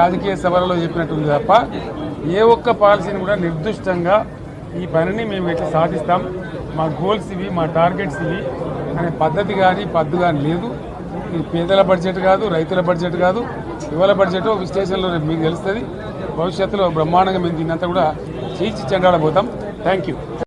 రాజకీయ సభలలో చెప్పినట్టుంది తప్ప ఏ ఒక్క పాలసీని కూడా నిర్దిష్టంగా ఈ పనిని మేము ఎట్లా సాధిస్తాం. మా గోల్స్ ఇవి మా టార్గెట్స్ ఇవి అనే పద్ధతి కానీ పద్దు కానీ లేదు. ఇది పేదల బడ్జెట్ కాదు రైతుల బడ్జెట్ కాదు యువల బడ్జెట్ విశ్లేషణలో మీకు తెలుస్తుంది. భవిష్యత్తులో బ్రహ్మాండంగా మేము దీన్నంతా కూడా చీల్చి చెండాడబోతాం. Thank you